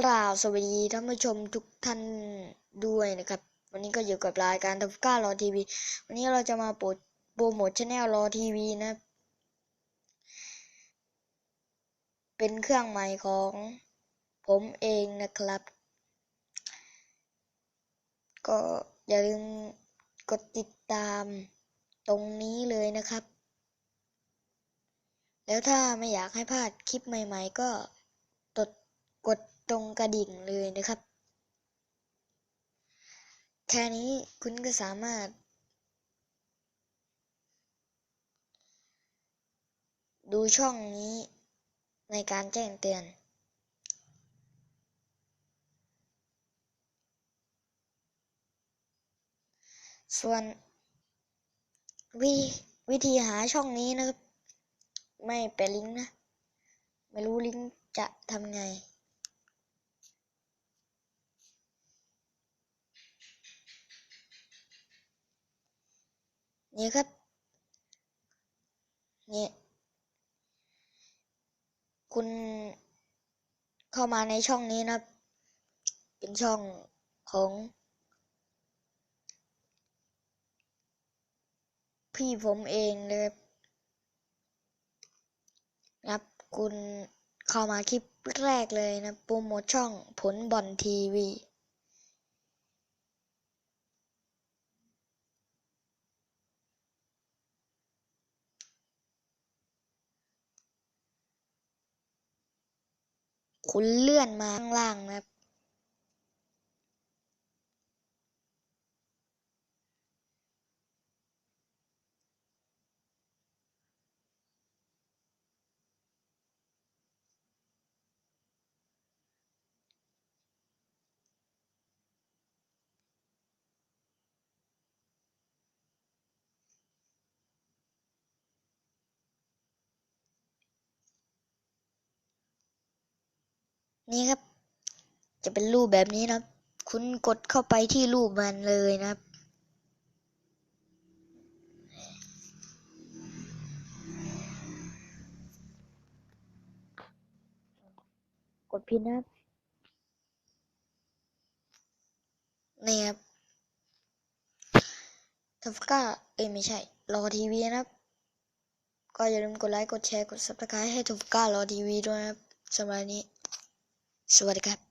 กล่าวสวัสดีท่านผู้ชมทุกท่านด้วยนะครับ วันนี้ก็อยู่กับรายการทัฟก้ารอทีวีวันนี้เราจะมาโปรโปรโมทชแนลรอทีวีนะ เป็นเครื่องใหม่ของผมเองนะครับ ก็อย่าลืมกดติดตามตรงนี้เลยนะครับ แล้วถ้าไม่อยากให้พลาดคลิปใหม่ ๆ ก็กด ตรงกระดิ่งเลยนะครับ แค่นี้คุณก็สามารถ ดูช่องนี้ในการแจ้งเตือน ส่วนวิวิธีหาช่องนี้นะครับ ไม่แปะลิงก์นะ ไม่รู้ลิงก์จะทำไง นี่ครับ นี่ คุณเข้ามาในช่องนี้นะเป็นช่องของพี่ผมเองเลยครับครับคุณเข้ามาคลิปแรกเลยนะโปรโมทช่องผลบอลทีวี คุณเลื่อนมาข้างล่างนะครับ นี่ครับ จะเป็นรูปแบบนี้นะครับ คุณกดเข้าไปที่รูปมันเลยนะครับกดพินนะครับนี่ครับทัฟก้าเอ้ยไม่ใช่ รอทีวีนะครับ ก็อย่าลืมกดไลค์ กดแชร์ กด subscribe ให้ทัฟก้ารอทีวีด้วยนะครับสำหรับวันนี้ สวัสดีครับ